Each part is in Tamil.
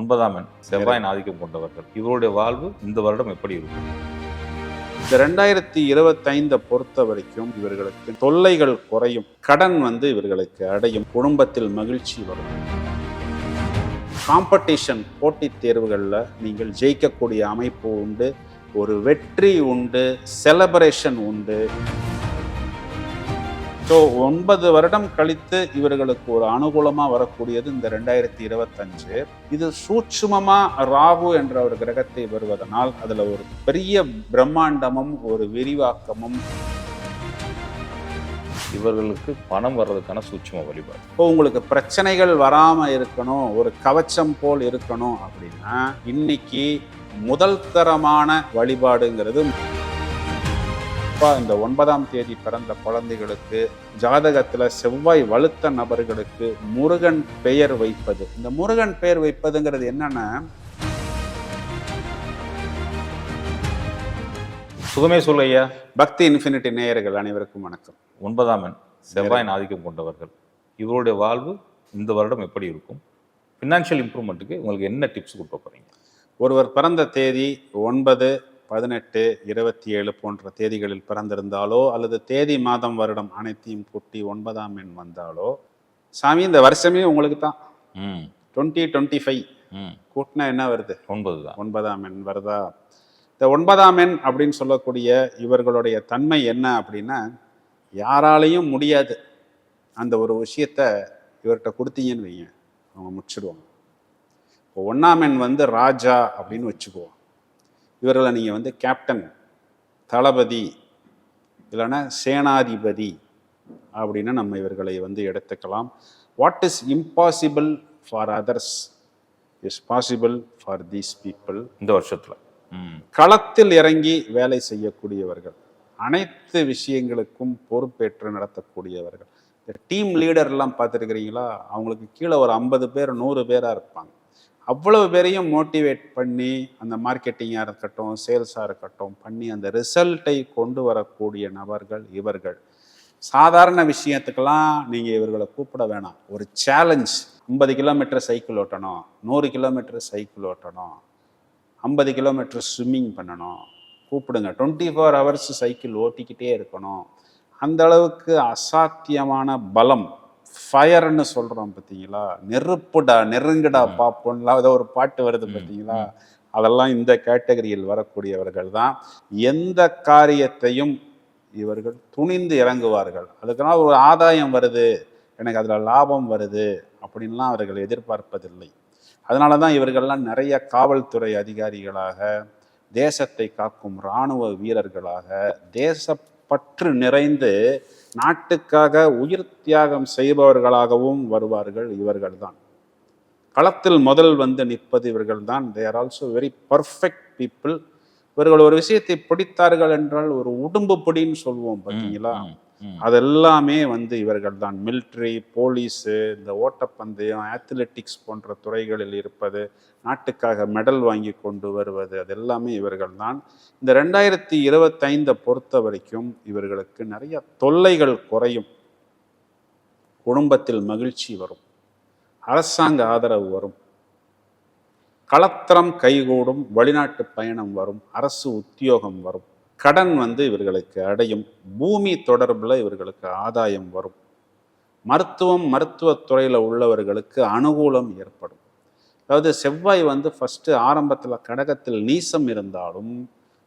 ஒன்பதாம் எண் செவ்வாயின் ஆதிக்கம் கொண்டவர்கள். இவருடைய வாழ்வு இந்த வருடம் எப்படி இருக்கும்? இந்த ரெண்டாயிரத்தி இருபத்தைந்தை பொறுத்த வரைக்கும் இவர்களுக்கு தொல்லைகள் குறையும் கடன் வந்து இவர்களுக்கு அடையும் குடும்பத்தில் மகிழ்ச்சி வரும். காம்படிஷன் போட்டித் தேர்வுகளில் நீங்கள் ஜெயிக்கக்கூடிய அமைப்பு உண்டு ஒரு வெற்றி உண்டு செலப்ரேஷன் உண்டு. ஸோ ஒன்பது வருடம் கழித்து இவர்களுக்கு ஒரு அனுகூலமா வரக்கூடியது இந்த ரெண்டாயிரத்தி இருபத்தஞ்சு. இது சூட்சுமமா ராகு என்ற ஒரு கிரகத்தை வருவதனால் அதுல ஒரு பெரிய பிரம்மாண்டமும் ஒரு விரிவாக்கமும் இவர்களுக்கு பணம் வர்றதுக்கான சூட்சும வழிபாடு. இப்போ உங்களுக்கு பிரச்சனைகள் வராம இருக்கணும் ஒரு கவச்சம் போல் இருக்கணும் அப்படின்னா இன்னைக்கு முதல் தரமான வழிபாடுங்கிறது அப்பா இந்த ஒன்பதாம் தேதி பிறந்த குழந்தைகளுக்கு ஜாதகத்துல செவ்வாய் வலுத்த நபர்களுக்கு முருகன் பெயர் வைப்பது. இந்த முருகன் பெயர் வைப்பதுங்கிறது என்னன்னா சுகமே சொல்ல ஐயா. பக்தி இன்ஃபினிட்டி நேயர்கள் அனைவருக்கும் வணக்கம். ஒன்பதாம் எண் செவ்வாயின் ஆதிக்கம் கொண்டவர்கள். இவருடைய வாழ்வு இந்த வருடம் எப்படி இருக்கும்? ஃபினான்ஷியல் இம்ப்ரூவ்மெண்ட்டுக்கு உங்களுக்கு என்ன டிப்ஸ் கொடுக்க போறீங்க? ஒருவர் பிறந்த தேதி ஒன்பது பதினெட்டு இருபத்தி ஏழு போன்ற தேதிகளில் பிறந்திருந்தாலோ அல்லது தேதி மாதம் வருடம் அனைத்தையும் கூட்டி ஒன்பதாம் எண் வந்தாலோ சாமி இந்த வருஷமே உங்களுக்கு தான். Twenty twenty five. கூட்டினா என்ன வருது? ஒன்பது தான் ஒன்பதாம் எண் வருதா? இந்த ஒன்பதாம் எண் அப்படின்னு சொல்லக்கூடிய இவர்களுடைய தன்மை என்ன அப்படின்னா யாராலையும் முடியாது. அந்த ஒரு விஷயத்த இவர்கிட்ட கொடுத்தீங்கன்னு வைங்க. அவங்க முடிச்சிடுவாங்க இப்போ ஒன்றாம் எண் வந்து ராஜா அப்படின்னு வச்சுக்குவோம். இவர்களை நீங்கள் வந்து கேப்டன் தளபதி இல்லைன்னா சேனாதிபதி அப்படின்னு நம்ம இவர்களை வந்து எடுத்துக்கலாம். What is impossible for others is possible for these people இந்த வருஷத்துல. களத்தில் இறங்கி வேலை செய்யக்கூடியவர்கள் அனைத்து விஷயங்களுக்கும் பொறுப்பேற்று நடத்தக்கூடியவர்கள். இந்த டீம் லீடர்லாம் பார்த்துருக்கிறீங்களா? அவங்களுக்கு கீழே ஒரு ஐம்பது பேர் நூறு பேராக இருப்பாங்க. அவ்வளவு பேரையும் மோட்டிவேட் பண்ணி அந்த மார்க்கெட்டிங்காக இருக்கட்டும் சேல்ஸாக இருக்கட்டும் பண்ணி அந்த ரிசல்ட்டை கொண்டு வரக்கூடிய நபர்கள் இவர்கள். சாதாரண விஷயத்துக்கெல்லாம் நீங்கள் இவர்களை கூப்பிட வேணாம். ஒரு சேலஞ்ச் ஐம்பது கிலோமீட்டர் சைக்கிள் ஓட்டணும் நூறு கிலோமீட்டர் சைக்கிள் ஓட்டணும் ஐம்பது கிலோமீட்டர் ஸ்விம்மிங் பண்ணணும். கூப்பிடுங்க. டுவெண்ட்டி ஃபோர் ஹவர்ஸ் சைக்கிள் ஓட்டிக்கிட்டே இருக்கணும். அந்த அளவுக்கு அசாத்தியமான பலம் ஃபயர்னு சொல்கிறோம் பார்த்தீங்களா நெருப்புடா நெருங்குடா பாப்போம்லாம் ஏதோ ஒரு பாட்டு வருது பார்த்தீங்களா அதெல்லாம் இந்த கேட்டகரியில் வரக்கூடியவர்கள் தான். எந்த காரியத்தையும் இவர்கள் துணிந்து இறங்குவார்கள். அதுக்கெல்லாம் ஒரு ஆதாயம் வருது. எனக்கு அதில் லாபம் வருது அப்படின்லாம் அவர்கள் எதிர்பார்ப்பதில்லை. அதனால தான் இவர்கள்லாம் நிறைய காவல்துறை அதிகாரிகளாக தேசத்தை காக்கும் இராணுவ வீரர்களாக தேசப்பற்று நிறைந்து நாட்டுக்காக உயிர் தியாகம் செய்பவர்களாகவும் வருவார்கள் இவர்கள்தான். களத்தில் முதல் வந்து நிற்பது இவர்கள்தான். They are also very perfect people இவர்கள் ஒரு விஷயத்தை பிடித்தார்கள் என்றால் ஒரு உடும்பு பிடின்னு சொல்லுவோம் பார்த்தீங்களா. அதெல்லாமே வந்து இவர்கள் தான் மிலிட்ரி போலீஸு இந்த ஓட்டப்பந்தயம் அத்லெட்டிக்ஸ் போன்ற துறைகளில் இருப்பது நாட்டுக்காக மெடல் வாங்கி கொண்டு வருவது அதெல்லாமே இவர்கள் தான் இந்த ரெண்டாயிரத்தி இருபத்தைந்தை பொறுத்த வரைக்கும் இவர்களுக்கு நிறைய தொல்லைகள் குறையும். குடும்பத்தில் மகிழ்ச்சி வரும். அரசாங்க ஆதரவு வரும். களத்திரம் கைகூடும் வெளிநாட்டு பயணம் வரும். அரசு உத்தியோகம் வரும். கடன் வந்து இவர்களுக்கு அடையும். பூமி தொடர்பில் இவர்களுக்கு ஆதாயம் வரும். மருத்துவம் மருத்துவத்துறையில் உள்ளவர்களுக்கு அனுகூலம் ஏற்படும். அதாவது செவ்வாய் வந்து ஃபஸ்ட்டு ஆரம்பத்தில் கடகத்தில் நீசம் இருந்தாலும்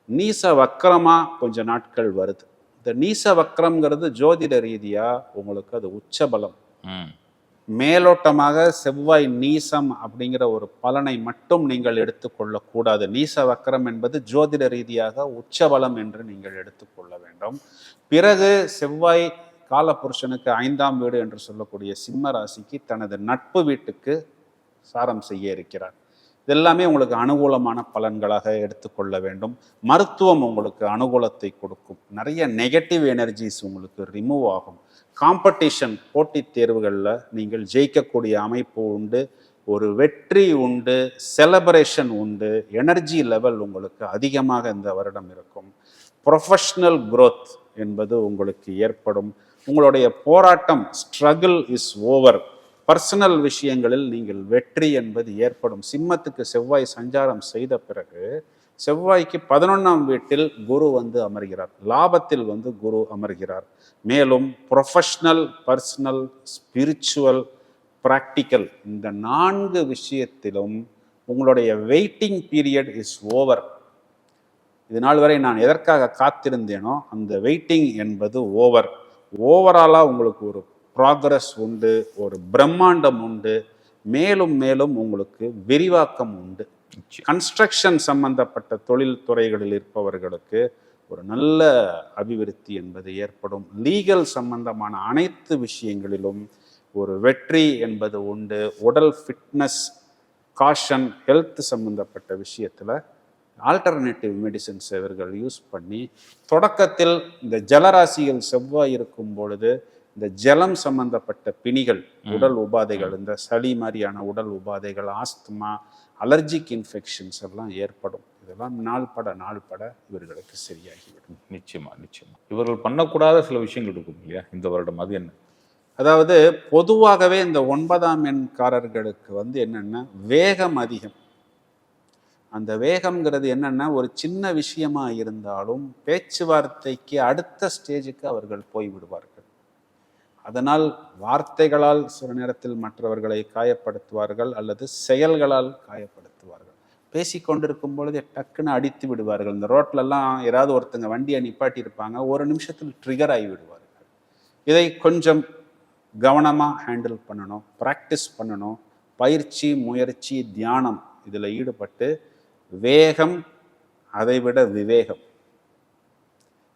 நீச வக்கரமாக கொஞ்சம் நாட்கள் வருது. இந்த நீச வக்கரம்ங்கிறது ஜோதிட ரீதியாக உங்களுக்கு அது உச்சபலம். மேலோட்டமாக செவ்வாய் நீசம் அப்படிங்கிற ஒரு பலனை மட்டும் நீங்கள் எடுத்துக்கொள்ளக்கூடாது நீச வக்கரம் என்பது ஜோதிட ரீதியாக உச்சபலம் என்று நீங்கள் எடுத்துக்கொள்ள வேண்டும். பிறகு செவ்வாய் காலபுருஷனுக்கு ஐந்தாம் வீடு என்று சொல்லக்கூடிய சிம்ம ராசிக்கு தனது நட்பு வீட்டுக்கு சாரம் செய்ய இருக்கிறார். இதெல்லாமே உங்களுக்கு அனுகூலமான பலன்களாக எடுத்துக்கொள்ள வேண்டும். மருத்துவம் உங்களுக்கு அனுகூலத்தை கொடுக்கும். நிறைய நெகட்டிவ் எனர்ஜிஸ் உங்களுக்கு ரிமூவ் ஆகும். காம்படிஷன் போட்டித் தேர்வுகளில் நீங்கள் ஜெயிக்கக்கூடிய அமைப்பு உண்டு ஒரு வெற்றி உண்டு செலப்ரேஷன் உண்டு எனர்ஜி லெவல் உங்களுக்கு அதிகமாக இந்த வருடம் இருக்கும். ப்ரொஃபஷ்னல் குரோத் என்பது உங்களுக்கு ஏற்படும். உங்களுடைய போராட்டம் ஸ்ட்ரகிள் இஸ் ஓவர் பர்சனல் விஷயங்களில் நீங்கள் வெற்றி என்பது ஏற்படும். சிம்மத்துக்கு செவ்வாய் சஞ்சாரம் செய்த பிறகு செவ்வாய்க்கு பதினொன்றாம் வீட்டில் குரு வந்து அமர்கிறார். லாபத்தில் வந்து குரு அமர்கிறார். மேலும் ப்ரொஃபஷ்னல் பர்சனல் ஸ்பிரிச்சுவல் ப்ராக்டிக்கல் இந்த நான்கு விஷயத்திலும் உங்களுடைய வெயிட்டிங் பீரியட் இஸ் ஓவர் இது நாள் வரை நான் எதற்காக காத்திருந்தேனோ அந்த வெயிட்டிங் என்பது ஓவர் ஓவராலாக உங்களுக்கு ஒரு ப்ராக்ரஸ் உண்டு ஒரு பிரம்மாண்டம் உண்டு. மேலும் மேலும் உங்களுக்கு விரிவாக்கம் உண்டு. கன்ஸ்ட்ரக்ஷன் சம்பந்தப்பட்ட தொழில் துறைகளில் இருப்பவர்களுக்கு ஒரு நல்ல அபிவிருத்தி என்பது ஏற்படும். லீகல் சம்பந்தமான அனைத்து விஷயங்களிலும் ஒரு வெற்றி என்பது உண்டு. உடல் ஃபிட்னஸ் காஷன் ஹெல்த் சம்பந்தப்பட்ட விஷயத்தில் ஆல்டர்னேட்டிவ் மெடிசின்ஸ் இவர்கள் யூஸ் பண்ணி தொடக்கத்தில் இந்த ஜலராசிகள் செவ்வாய் இருக்கும் பொழுது இந்த ஜலம் சம்பந்தப்பட்ட பிணிகள் உடல் உபாதைகள் இந்த சளி மாதிரியான உடல் உபாதைகள் ஆஸ்துமா அலர்ஜிக் இன்ஃபெக்ஷன்ஸ் எல்லாம் ஏற்படும். இதெல்லாம் நாள்பட நாள்பட இவர்களுக்கு சரியாகிவிடும். நிச்சயமா நிச்சயமா. இவர்கள் பண்ணக்கூடாத சில விஷயங்கள் இருக்கும் இல்லையா? இந்த வருடம் அது என்ன? அதாவது பொதுவாகவே இந்த ஒன்பதாம் எண்காரர்களுக்கு வந்து என்னன்னா வேகம் அதிகம். அந்த வேகம்ங்கிறது என்னன்னா ஒரு சின்ன விஷயமா இருந்தாலும் பேச்சுவார்த்தைக்கு அடுத்த ஸ்டேஜுக்கு அவர்கள் போய் விடுவார்கள் அதனால் வார்த்தைகளால் சில நேரத்தில் மற்றவர்களை காயப்படுத்துவார்கள் அல்லது செயல்களால் காயப்படுத்துவார்கள். பேசி கொண்டிருக்கும் பொழுதே டக்குன்னு அடித்து விடுவார்கள். இந்த ரோட்லலாம் ஏதாவது ஒருத்தங்க வண்டியை நிப்பாட்டியிருப்பாங்க ஒரு நிமிஷத்தில் ட்ரிகர் ஆகி விடுவார்கள். இதை கொஞ்சம் கவனமாக ஹேண்டில் பண்ணணும் ப்ராக்டிஸ் பண்ணணும். பயிற்சி முயற்சி தியானம் இதில் ஈடுபட்டு வேகம் அதைவிட விவேகம்.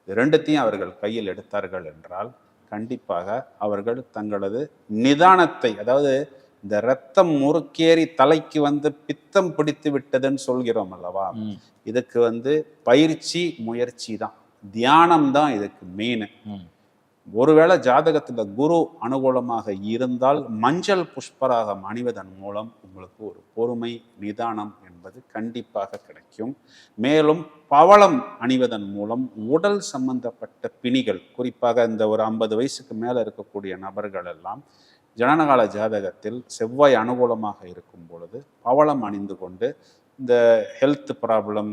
இது ரெண்டுத்தையும் அவர்கள் கையில் எடுத்தார்கள் என்றால் கண்டிப்பாக அவர்கள் தங்களது நிதானத்தை அதாவது இந்த ரத்தம் முறுக்கேறி தலைக்கு வந்து பித்தம் பிடித்து விட்டதுன்னு சொல்கிறோம் அல்லவா? இதுக்கு வந்து பயிற்சி முயற்சி தான். தியானம் தான் இதுக்கு மெயின். ஒருவேளை ஜாதகத்தில் குரு அனுகூலமாக இருந்தால் மஞ்சள் புஷ்பராகம் அணிவதன் மூலம் உங்களுக்கு ஒரு பொறுமை நிதானம் என்பது கண்டிப்பாக கிடைக்கும். மேலும் பவளம் அணிவதன் மூலம் உடல் சம்பந்தப்பட்ட பிணிகள் குறிப்பாக இந்த ஒரு ஐம்பது வயசுக்கு மேலே இருக்கக்கூடிய நபர்கள் எல்லாம் ஜனனகால ஜாதகத்தில் செவ்வாய் அனுகூலமாக இருக்கும் பொழுது பவளம் அணிந்து கொண்டு இந்த ஹெல்த் ப்ராப்ளம்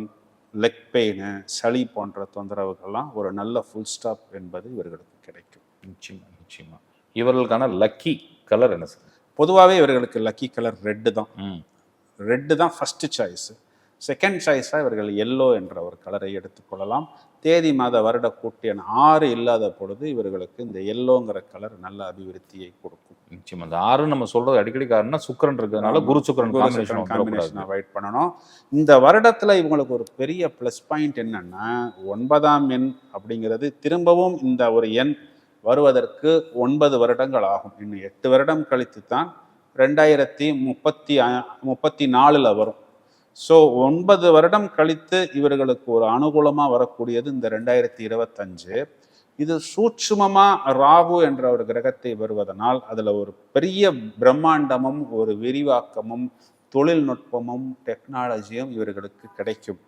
லெக் பெயின் சளி போன்ற தொந்தரவுகள்லாம் ஒரு நல்ல ஃபுல் ஸ்டாப் என்பது இவர்களுக்கு கிடைக்கும். நிச்சயமா நிச்சயமா. இவர்களுக்கான லக்கி கலர் என்ன சார் பொதுவாகவே இவர்களுக்கு லக்கி கலர் ரெட்டு தான். ரெட்டு தான் ஃபஸ்ட்டு சாய்ஸ் செகண்ட் சாய்ஸாக இவர்கள் எல்லோ என்ற ஒரு கலரை எடுத்துக்கொள்ளலாம் தேதி மாத வருட கூட்டியன் ஆறு இல்லாத பொழுது இவர்களுக்கு இந்த எல்லோங்கிற கலர் நல்ல அபிவிருத்தியை கொடுக்கும். நிச்சயமா. அந்த ஆறு நம்ம சொல்றது அடிக்கடி காரணம் சுக்கிரன் இருக்கிறதுனால குரு சுக்கிரன் காம்பினேஷன் காம்பினேஷன் அவாய்ட் பண்ணணும். இந்த வருடத்துல இவங்களுக்கு ஒரு பெரிய ப்ளஸ் பாயிண்ட் என்னன்னா ஒன்பதாம் எண் அப்படிங்கிறது திரும்பவும் இந்த ஒரு எண் வருவதற்கு ஒன்பது வருடங்கள் ஆகும். இன்னும் எட்டு வருடம் கழித்து தான் ரெண்டாயிரத்தி முப்பத்தி முப்பத்தி நாலுல வரும். ஸோ ஒன்பது வருடம் கழித்து இவர்களுக்கு ஒரு அனுகூலமாக வரக்கூடியது இந்த ரெண்டாயிரத்தி இருபத்தஞ்சு. இது சூட்சுமமாக ராகு என்ற ஒரு கிரகத்தை வருவதனால் அதில் ஒரு பெரிய பிரம்மாண்டமும் ஒரு விரிவாக்கமும் தொழில்நுட்பமும் டெக்னாலஜியும் இவர்களுக்கு கிடைக்கும்.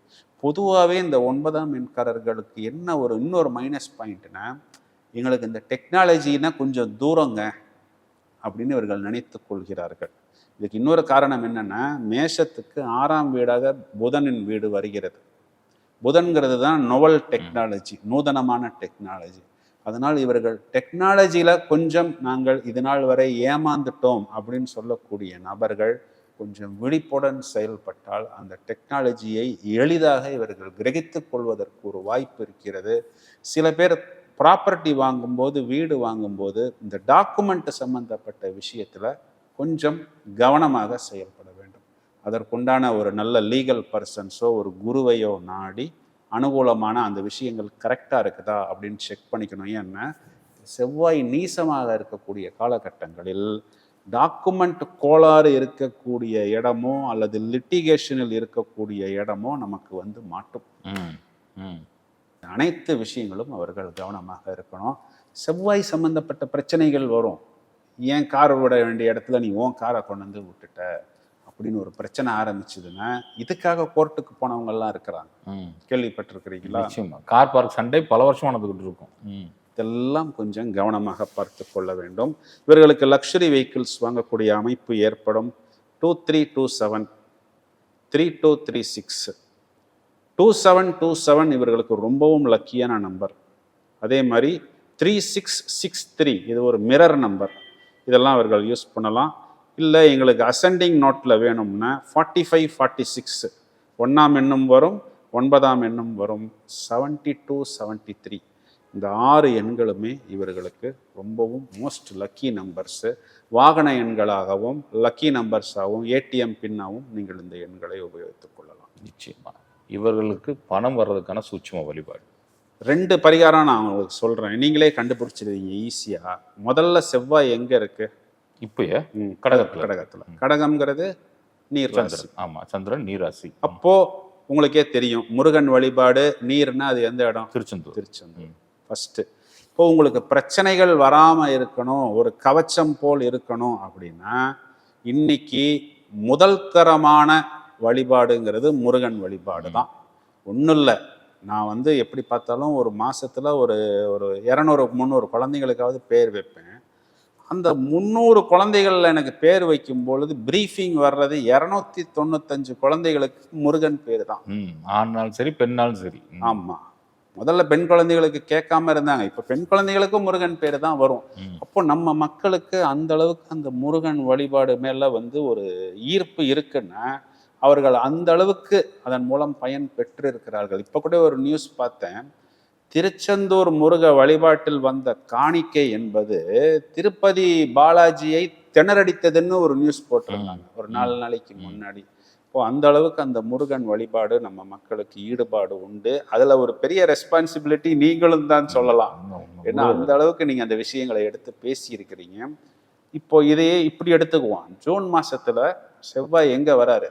பொதுவாகவே இந்த ஒன்பதாம் மின்காரர்களுக்கு என்ன ஒரு இன்னொரு மைனஸ் பாயிண்ட்னா எங்களுக்கு இந்த டெக்னாலஜினா கொஞ்சம் தூரங்க அப்படின்னு இவர்கள் நினைத்து கொள்கிறார்கள். இதுக்கு இன்னொரு காரணம் என்னன்னா மேஷத்துக்கு ஆறாம் வீடாக புதனின் வீடு வருகிறது. புதன்கிறது தான் நொவல் டெக்னாலஜி நூதனமான டெக்னாலஜி அதனால் இவர்கள் டெக்னாலஜியில் கொஞ்சம் நாங்கள் இது நாள் வரை ஏமாந்துட்டோம் அப்படின்னு சொல்லக்கூடிய நபர்கள் கொஞ்சம் விழிப்புடன் செயல்பட்டால் அந்த டெக்னாலஜியை எளிதாக இவர்கள் கிரகித்துக் கொள்வதற்கு ஒரு வாய்ப்பு இருக்கிறது. சில பேர் ப்ராப்பர்ட்டி வாங்கும்போது வீடு வாங்கும்போது இந்த டாக்குமெண்ட் சம்பந்தப்பட்ட விஷயத்தில் கொஞ்சம் கவனமாக செயல்பட வேண்டும். அதற்குண்டான ஒரு நல்ல லீகல் பர்சன்ஸோ ஒரு குருவையோ நாடி அனுகூலமான அந்த விஷயங்கள் கரெக்டாக இருக்குதா அப்படின்னு செக் பண்ணிக்கணும். ஏன்னா செவ்வாய் நீசமாக இருக்கக்கூடிய காலகட்டங்களில் டாக்குமெண்ட் கோளாறு இருக்கக்கூடிய இடமோ அல்லது லிட்டிகேஷனில் இருக்கக்கூடிய இடமோ நமக்கு வந்து மாட்டும். அனைத்து விஷயங்களும் அவர்கள் கவனமாக இருக்கணும். செவ்வாய் சம்பந்தப்பட்ட பிரச்சனைகள் வரும். ஏன் கார் விட வேண்டிய இடத்துல நீ உன் காரை கொண்டு வந்து விட்டுட்ட? அப்படின்னு ஒரு பிரச்சனை ஆரம்பிச்சதுன்னா இதுக்காக கோர்ட்டுக்கு போனவங்க எல்லாம் இருக்கிறாங்க கேள்விப்பட்டிருக்கிறீங்களா? கார் பார்க் சண்டே பல வருஷம் நடந்துகிட்டு இருக்கும். இதெல்லாம் கொஞ்சம் கவனமாக பார்த்து கொள்ள வேண்டும். இவர்களுக்கு லக்ஸரி வெஹிக்கிள்ஸ் வாங்கக்கூடிய அமைப்பு ஏற்படும். Two three two seven three two three six two seven two seven இவர்களுக்கு ரொம்பவும் லக்கியான நம்பர் அதே மாதிரி த்ரீ சிக்ஸ் சிக்ஸ் த்ரீ இது ஒரு மிரர் நம்பர் இதெல்லாம் அவர்கள் யூஸ் பண்ணலாம். இல்லை எங்களுக்கு அசெண்டிங் நோட்டில் வேணும்னா ஃபார்ட்டி ஃபைவ் ஃபார்ட்டி சிக்ஸ் ஒன்றாம் எண்ணும் வரும் ஒன்பதாம் எண்ணும் வரும் செவன்ட்டி டூ செவன்ட்டி த்ரீ இந்த ஆறு எண்களுமே இவர்களுக்கு ரொம்பவும் மோஸ்ட் லக்கி நம்பர்ஸு வாகன எண்களாகவும் லக்கி நம்பர்ஸாகவும் ஏடிஎம் பின்னாகவும் நீங்கள் இந்த எண்களை உபயோகித்துக் கொள்ளலாம். நிச்சயமாக இவர்களுக்கு பணம் வர்றதுக்கான சூட்சும வழிபாடு. ரெண்டு பரிகாரம் நான் உங்களுக்கு சொல்கிறேன் நீங்களே கண்டுபிடிச்சிடுவீங்க ஈஸியாக முதல்ல செவ்வாய் எங்கே இருக்கு? இப்பயே கடகத்துல. கடகத்தில். கடகம்ங்கிறது நீர் சந்திரன். ஆமா சந்திரன் நீராசி. அப்போ உங்களுக்கே தெரியும் முருகன் வழிபாடு நீர்னா அது எந்த இடம்? திருச்செந்தூர். திருச்செந்தூர். ஃபஸ்ட்டு இப்போ உங்களுக்கு பிரச்சனைகள் வராமல் இருக்கணும் ஒரு கவச்சம் போல் இருக்கணும் அப்படின்னா இன்னைக்கு முதல் தரமான வழிபாடுங்கிறது முருகன் வழிபாடு தான் ஒன்றும் இல்லை நான் வந்து எப்படி பார்த்தாலும் ஒரு மாசத்துல ஒரு ஒரு இரநூறு முந்நூறு குழந்தைங்களுக்காவது பேர் வைப்பேன். அந்த முந்நூறு குழந்தைகள்ல எனக்கு பேர் வைக்கும் பொழுது பிரீஃபிங் வர்றது இரநூத்தி தொண்ணூத்தஞ்சு குழந்தைகளுக்கு முருகன் பேர் தான் ம் ஆண்னாலும் சரி பெண்ணாலும் சரி. ம். ஆமா. முதல்ல பெண் குழந்தைகளுக்கு கேட்காம இருந்தாங்க. இப்ப பெண் குழந்தைகளுக்கும் முருகன் பேர் தான் வரும். அப்போ நம்ம மக்களுக்கு அந்த அளவுக்கு அந்த முருகன் வழிபாடு மேல வந்து ஒரு ஈர்ப்பு இருக்குன்னா அவர்கள் அந்த அளவுக்கு அதன் மூலம் பயன் பெற்று இருக்கிறார்கள் இப்ப கூட ஒரு நியூஸ் பார்த்தேன். திருச்செந்தூர் முருக வழிபாட்டில் வந்த காணிக்கை என்பது திருப்பதி பாலாஜியை திணறடித்ததுன்னு ஒரு நியூஸ் போட்டிருந்தாங்க. ஒரு நாலு நாளைக்கு முன்னாடி. இப்போ அந்த அளவுக்கு அந்த முருகன் வழிபாடு நம்ம மக்களுக்கு ஈடுபாடு உண்டு. அதுல ஒரு பெரிய ரெஸ்பான்சிபிலிட்டி நீங்களும் தான் சொல்லலாம். ஏன்னா அந்த அளவுக்கு நீங்க அந்த விஷயங்களை எடுத்து பேசி இருக்கிறீங்க இப்போ இதையே இப்படி எடுத்துக்குவான் ஜூன் மாசத்துல செவ்வாய் எங்க வராரு?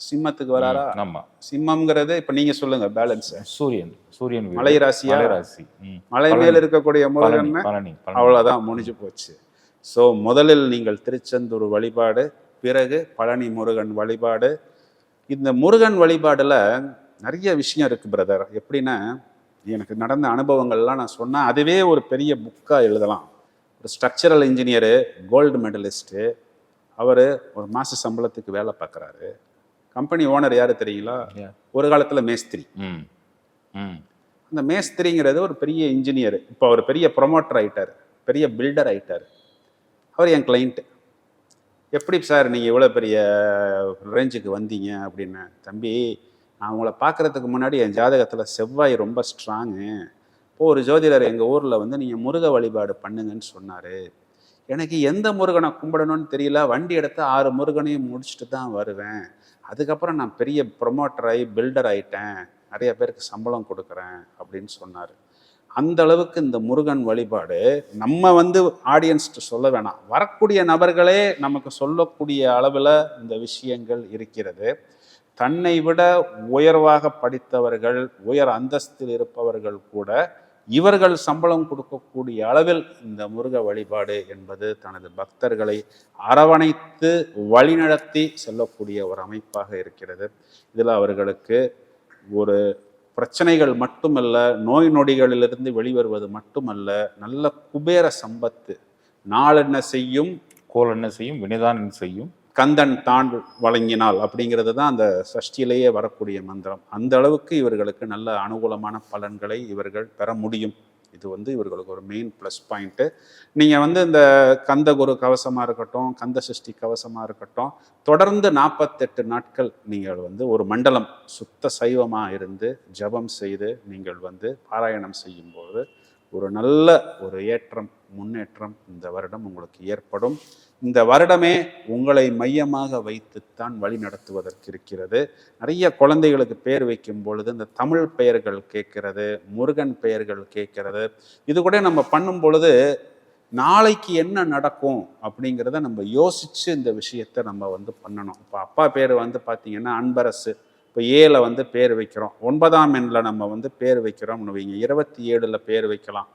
சிம்மத்துக்கு வராரா? ஆமா. சிம்மம்ங்கிறது இப்ப நீங்க சொல்லுங்க பேலன்ஸ் சூரியன் சூரியன். மலை ராசியா? மலை ராசி. மலை. மேல இருக்கக்கூடிய முருகன். அவ்வளவுதான் முடிஞ்சு போச்சு. ஸோ முதலில் நீங்கள் திருச்செந்தூர் வழிபாடு பிறகு பழனி முருகன் வழிபாடு. இந்த முருகன் வழிபாடுல நிறைய விஷயம் இருக்கு பிரதர் எப்படின்னா எனக்கு நடந்த அனுபவங்கள்லாம் நான் சொன்னா அதுவே ஒரு பெரிய புக்கா எழுதலாம். ஒரு ஸ்ட்ரக்சரல் இன்ஜினியரு கோல்டு மெடலிஸ்ட்டு அவர் ஒரு மாச சம்பளத்துக்கு வேலை பார்க்குறாரு. கம்பெனி ஓனர் யாரு தெரியுங்களா. ஒரு காலத்துல மேஸ்திரி. ம். ம். அந்த மேஸ்திரிங்கிறது ஒரு பெரிய இன்ஜினியர் இப்போ அவர் பெரிய ப்ரொமோட்டர் ஆயிட்டார். பெரிய பில்டர் ஆயிட்டார். அவர் என் கிளைண்ட்டு எப்படி சார் நீங்கள் இவ்வளோ பெரிய ரேஞ்சுக்கு வந்தீங்க அப்படின்னு? தம்பி நான் உங்களை பார்க்குறதுக்கு முன்னாடி என் ஜாதகத்தில் செவ்வாய் ரொம்ப ஸ்ட்ராங்கு இப்போ ஒரு ஜோதிடர் எங்கள் ஊரில் வந்து நீங்கள் முருக வழிபாடு பண்ணுங்கன்னு சொன்னார். எனக்கு எந்த முருகனை கும்பிடணும்னு தெரியல. வண்டி எடுத்து ஆறு முருகனையும் முடிச்சுட்டு தான் வருவேன். அதுக்கப்புறம் நான் பெரிய ப்ரொமோட்டர் ஆகி பில்டர் ஆகிட்டேன் நிறைய பேருக்கு சம்பளம் கொடுக்குறேன் அப்படின்னு சொன்னார். அந்த அளவுக்கு இந்த முருகன் வழிபாடு நம்ம வந்து ஆடியன்ஸ்ட்டு சொல்ல வேணாம். வரக்கூடிய நபர்களே நமக்கு சொல்லக்கூடிய அளவில் இந்த விஷயங்கள் இருக்கிறது. தன்னை விட உயர்வாக படித்தவர்கள் உயர் அந்தஸ்தில் இருப்பவர்கள் கூட இவர்கள் சம்பளம் கொடுக்கக்கூடிய அளவில் இந்த முருக வழிபாடு என்பது தனது பக்தர்களை அரவணைத்து வழிநடத்தி செல்லக்கூடிய ஒரு அமைப்பாக இருக்கிறது. இதில் அவர்களுக்கு ஒரு பிரச்சனைகள் மட்டுமல்ல நோய் நொடிகளிலிருந்து வெளிவருவது மட்டுமல்ல நல்ல குபேர சம்பத்து நாளென்ன செய்யும் கோல் என்ன செய்யும் வினைதான் செய்யும் கந்தன் தான் வழங்கினால் அப்படிங்கிறது தான் அந்த சஷ்டியிலேயே வரக்கூடிய மந்திரம். அந்த அளவுக்கு இவர்களுக்கு நல்ல அனுகூலமான பலன்களை இவர்கள் பெற முடியும். இது வந்து இவர்களுக்கு ஒரு மெயின் ப்ளஸ் பாயிண்ட்டு நீங்கள் வந்து இந்த கந்த குரு கவசமாக இருக்கட்டும் கந்த சஷ்டி கவசமாக இருக்கட்டும் தொடர்ந்து நாற்பத்தெட்டு நாட்கள் நீங்கள் வந்து ஒரு மண்டலம் சுத்த சைவமாக இருந்து ஜெபம் செய்து நீங்கள் வந்து பாராயணம் செய்யும்போது ஒரு நல்ல ஒரு ஏற்றம் முன்னேற்றம் இந்த வருடம் உங்களுக்கு ஏற்படும். இந்த வருடமே உங்களை மையமாக வைத்துத்தான் வழி நடத்துவதற்கு இருக்கிறது. நிறைய குழந்தைகளுக்கு பேர் வைக்கும் பொழுது இந்த தமிழ் பெயர்கள் கேட்கிறது முருகன் பெயர்கள் கேட்கிறது. இது கூட நம்ம பண்ணும் பொழுது நாளைக்கு என்ன நடக்கும் அப்படிங்கிறத நம்ம யோசிச்சு இந்த விஷயத்த நம்ம வந்து பண்ணணும். இப்போ அப்பா பேர் வந்து பார்த்தீங்கன்னா அன்பரசு. இப்போ ஏழில் வந்து பேர் வைக்கிறோம். ஒன்பதாம் எண்ணில் நம்ம வந்து பேர் வைக்கிறோம்னு வைங்க. இருபத்தி ஏழில் பேர் வைக்கலாம்.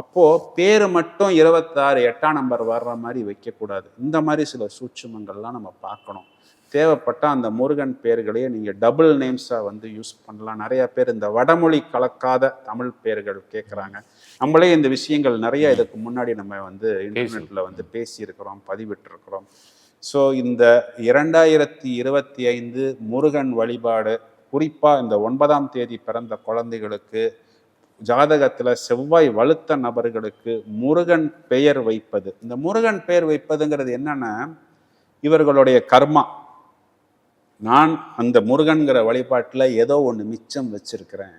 அப்போ பேர் மட்டும் இருபத்தாறு எட்டாம் நம்பர் வர்ற மாதிரி வைக்கக்கூடாது. இந்த மாதிரி சில சூட்சுமங்கள்லாம் நம்ம பார்க்கணும். தேவைப்பட்டால் அந்த முருகன் பேர்களையே நீங்கள் டபுள் நேம்ஸாக வந்து யூஸ் பண்ணலாம். நிறைய பேர் இந்த வடமொழி கலக்காத தமிழ் பேர்கள் கேட்குறாங்க நம்மளே இந்த விஷயங்கள் நிறைய இதுக்கு முன்னாடி நம்ம வந்து இன்டர்நெட்டில் வந்து பேசியிருக்கிறோம் பதிவிட்டிருக்கிறோம். ஸோ இந்த இரண்டாயிரத்தி இருபத்தி ஐந்து முருகன் வழிபாடு குறிப்பாக இந்த ஒன்பதாம் தேதி பிறந்த குழந்தைகளுக்கு ஜாதகத்தில் செவ்வாய் வலுத்த நபர்களுக்கு முருகன் பெயர் வைப்பது. இந்த முருகன் பெயர் வைப்பதுங்கிறது என்னன்னா இவர்களுடைய கர்மா. நான் அந்த முருகன்கிற வழிபாட்டில் ஏதோ ஒன்று மிச்சம் வச்சிருக்கிறேன்.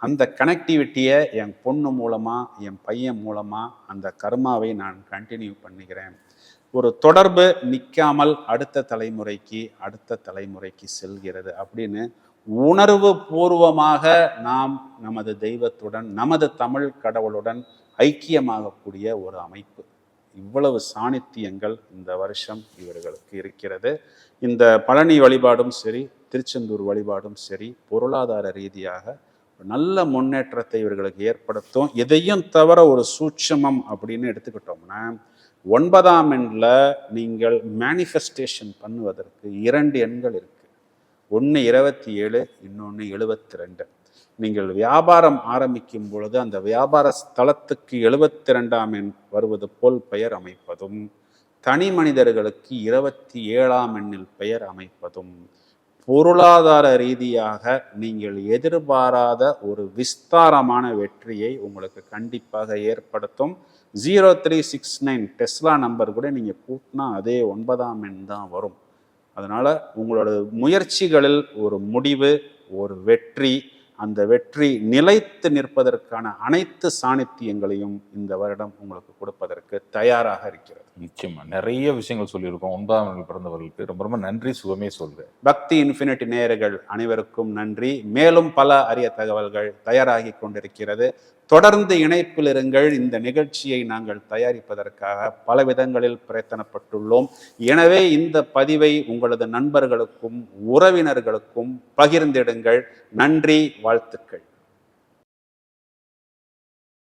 அந்த கனெக்டிவிட்டியை என் பொண்ணு மூலமாக என் பையன் மூலமாக அந்த கர்மாவை நான் கண்டினியூ பண்ணுகிறேன் ஒரு தொடர்பு நிற்காமல் அடுத்த தலைமுறைக்கு அடுத்த தலைமுறைக்கு செல்கிறது அப்படின்னு உணர்வு பூர்வமாக நாம் நமது தெய்வத்துடன் நமது தமிழ் கடவுளுடன் ஐக்கியமாகக்கூடிய ஒரு அமைப்பு. இவ்வளவு சாணித்தியங்கள் இந்த வருஷம் இவர்களுக்கு இருக்கிறது. இந்த பழனி வழிபாடும் சரி திருச்செந்தூர் வழிபாடும் சரி பொருளாதார ரீதியாக நல்ல முன்னேற்றத்தை இவர்களுக்கு ஏற்படுத்தும். எதையும் தவிர ஒரு சூட்சமம் அப்படின்னு எடுத்துக்கிட்டோம்னா ஒன்பதாம் எண்ணில் நீங்கள் மேனிஃபெஸ்டேஷன் பண்ணுவதற்கு இரண்டு எண்கள் இருக்கு. ஒன்று இருபத்தி ஏழு இன்னொன்று எழுபத்தி ரெண்டு. நீங்கள் வியாபாரம் ஆரம்பிக்கும் பொழுது அந்த வியாபார ஸ்தலத்துக்கு எழுபத்தி ரெண்டாம் எண் வருவது போல் பெயர் அமைப்பதும் தனி மனிதர்களுக்கு இருபத்தி ஏழாம் எண்ணில் பெயர் அமைப்பதும் பொருளாதார ரீதியாக நீங்கள் எதிர்பாராத ஒரு விஸ்தாரமான வெற்றியை உங்களுக்கு கண்டிப்பாக ஏற்படுத்தும். Zero three six nine Tesla number கூட நீங்கள் கூட்டினா அதே ஒன்பதாம் எண் தான் வரும். அதனால் உங்களோட முயற்சிகளில் ஒரு முடிவு ஒரு வெற்றி அந்த வெற்றி நிலைத்து நிற்பதற்கான அனைத்து சாணித்தியங்களையும் இந்த வருடம் உங்களுக்கு கொடுப்பதற்கு தயாராக இருக்கிறது. நிச்சயமா. நிறைய விஷயங்கள் சொல்லியிருக்கோம். ஒன்பதாம் நாள் பிறந்தவர்களுக்கு. ரொம்ப ரொம்ப நன்றி சுகமே சொல்றேன். பக்தி இன்ஃபினிட்டி நேயர்கள் அனைவருக்கும் நன்றி. மேலும் பல அரிய தகவல்கள் தயாராகி கொண்டிருக்கிறது. தொடர்ந்து இணைப்பில் இருங்கள். இந்த நிகழ்ச்சியை நாங்கள் தயாரிப்பதற்காக பல விதங்களில் பிரயத்தனப்பட்டுள்ளோம். எனவே இந்த பதிவை உங்களது நண்பர்களுக்கும் உறவினர்களுக்கும் பகிர்ந்திடுங்கள். நன்றி வாழ்த்துக்கள்.